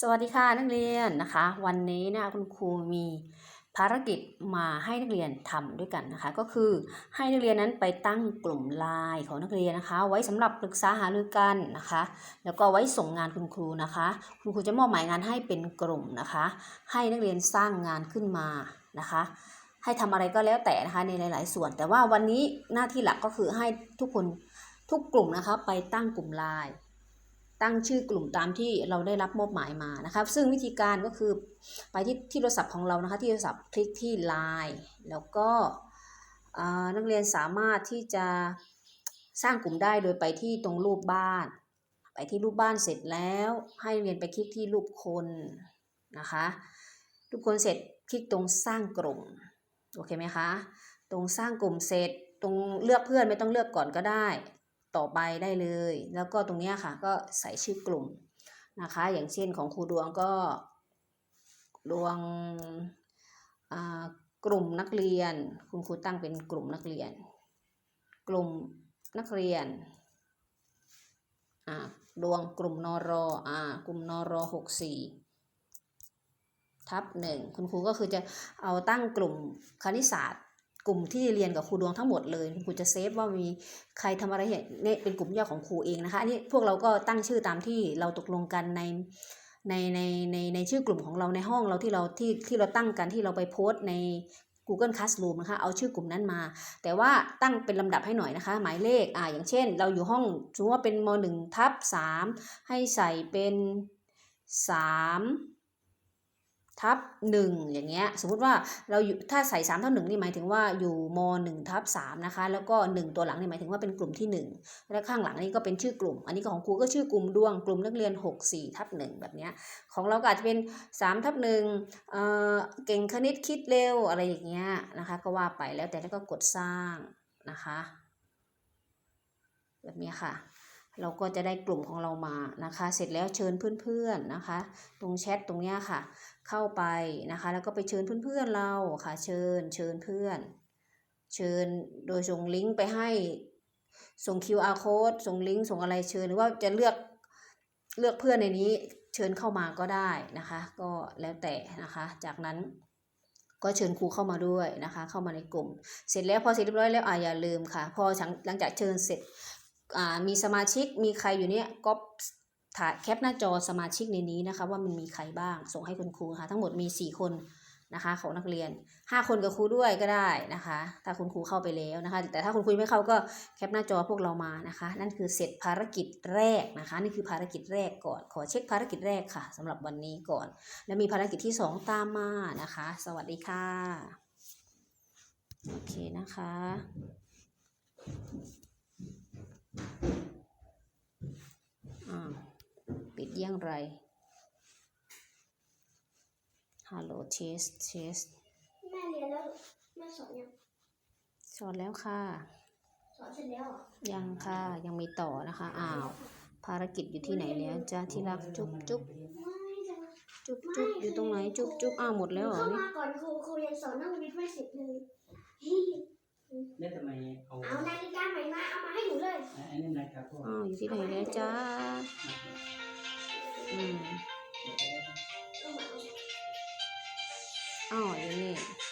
สวัสดีค่ะนักเรียนนะคะ วันนี้นะคุณครูมีภารกิจมาให้นักเรียนทำด้วยกันนะคะ ก็คือให้นักเรียนนั้นไปตั้งกลุ่มไลน์ของนักเรียนนะคะ ไว้สำหรับปรึกษาหารือกันนะคะ แล้วก็ไว้ส่งงานคุณครูนะคะ คุณครูจะมอบหมายงานให้เป็นกลุ่มนะคะ ให้นักเรียนสร้างงานขึ้นมานะคะ ให้ทำอะไรก็แล้วแต่นะคะในหลาย ๆ ส่วน แต่ว่าวันนี้หน้าที่หลักก็คือให้ทุกคนทุกกลุ่มนะคะ ไปตั้งกลุ่มไลน์ ตั้งชื่อกลุ่มตามที่เราได้รับมอบหมายมานะครับ ซึ่งวิธีการก็คือไปที่ที่โทรศัพท์ของเรานะคะที่โทรศัพท์คลิกที่ Line แล้วก็นักเรียนสามารถที่จะสร้างกลุ่มได้โดยไปที่ตรงรูปบ้าน ไปที่รูปบ้านเสร็จแล้ว ให้เรียนไปคลิกที่รูปคนนะคะรูปคนเสร็จคลิกตรงสร้างกลุ่มโอเคไหมคะตรงสร้างกลุ่มเสร็จตรงเลือกเพื่อนไม่ต้องเลือกก่อนก็ได้ ต่อไปได้เลย แล้วก็ตรงนี้ค่ะก็ใส่ชื่อกลุ่มนะคะ อย่างเช่นของครูดวงก็ ดวงอ่ากลุ่มนักเรียน คุณครูตั้งเป็นกลุ่มนักเรียน กลุ่มนักเรียนอ่าดวงกลุ่มนรอ่ากลุ่มนรหกสี่ทับหนึ่งคุณครูก็คือจะเอาตั้งกลุ่มคณิตศาสตร์ กลุ่มที่เรียนกับครูดวงทั้งหมดเลยครูจะเซฟว่ามีใครทำอะไรเนี่ยเนี่ยเป็นกลุ่มย่อของครูเองนะคะอันนี้พวกเราก็ตั้งชื่อตามที่เราตกลงกันในในในในในชื่อกลุ่มของเราในห้องเราที่เราที่ที่เราตั้งกันที่เราไปโพสต์ใน Google Classroom นะคะ เอาชื่อกลุ่มนั้นมา แต่ว่าตั้งเป็นลำดับให้หน่อยนะคะ หมายเลข อ่า อย่างเช่น เราอยู่ห้องสมมติว่าเป็นม .1 ทับ3ให้ใส่เป็น 3 ทับหนึ่งอย่างเงี้ยสมมุติว่าเราอยู่ถ้าใส่สามทับหนึ่งนี่หมายถึงว่าอยู่มหนึ่งทับสามนะคะแล้วก็หนึ่งตัวหลังนี่หมายถึงว่าเป็นกลุ่มที่หนึ่งและข้างหลังนี่ก็เป็นชื่อกลุ่ม อันนี้ของครูก็ชื่อกลุ่มดวงกลุ่มนักเรียนหกสี่ทับหนึ่งแบบเนี้ยของเราก็อาจจะเป็นสามทับหนึ่งเอ่อเก่งคณิตคิดเร็วอะไรอย่างเงี้ยนะคะก็ว่าไปแล้วแต่แล้วก็กดสร้างนะคะแบบนี้ค่ะ เราก็จะได้กลุ่มของเรามานะคะ เสร็จแล้วเชิญเพื่อนๆนะคะ ตรงแชทตรงเนี้ยค่ะ เข้าไปนะคะ แล้วก็ไปเชิญเพื่อนๆเราค่ะ เชิญเชิญเพื่อน เชิญโดยส่งลิงก์ไปให้ส่ง QR code ส่งลิงก์ส่งอะไรเชิญหรือว่าจะเลือกเลือกเพื่อนในนี้เชิญเข้ามาก็ได้นะคะ ก็แล้วแต่นะคะ จากนั้นก็เชิญครูเข้ามาด้วยนะคะ เข้ามาในกลุ่ม เสร็จแล้วพอเสร็จเรียบร้อยแล้วอ่าอย่าลืมค่ะ พอหลังจากเชิญเสร็จ มีสมาชิกมีใครอยู่เนี่ยก็ถ่ายแคปหน้าจอสมาชิกในนี้นะคะ ว่ามันมีใครบ้างส่งให้คุณครูค่ะ ทั้งหมดมี 4 คนนะคะของนักเรียน 5 คนกับครูด้วยก็ได้นะคะ ถ้าคุณครูเข้าไปแล้วนะคะ แต่ถ้าคุณครูไม่เข้าก็แคปหน้าจอพวกเรามานะคะ นั่นคือเสร็จภารกิจแรกนะคะ นี่คือภารกิจแรกก่อน ขอเช็คภารกิจแรกค่ะสำหรับวันนี้ก่อน แล้วมีภารกิจที่ 2 ตามมานะคะ สวัสดีค่ะโอเคนะคะ อ่า ปิดเยี่ยงไร ฮัลโหลเทสเทสแม่เรียนแล้วแม่สอนยัง สอนแล้วค่ะ สอนเสร็จแล้วเหรอยังค่ะ ยังมีต่อนะคะ อ้าว ภารกิจอยู่ที่ไหนแล้วจ้าที่รักจุ๊บจุ๊บไม่จะจุ๊บจุ๊บอยู่ตรงไหนจุ๊บจุ๊บอ้าวหมดแล้วเหรอเข้านี่มาก่อนครูครูยังสอนนั่งวิทย์ไม่เสร็จเลยเนี่ยทำไมเอาเอานาฬิกาใหม่มาเอามาให้หนูเลยอันนี้นะครับพวกอ้าวอยู่ที่ไหนแล้วจ้า อืมเอามาเอาอ้าวอยู่นี่เ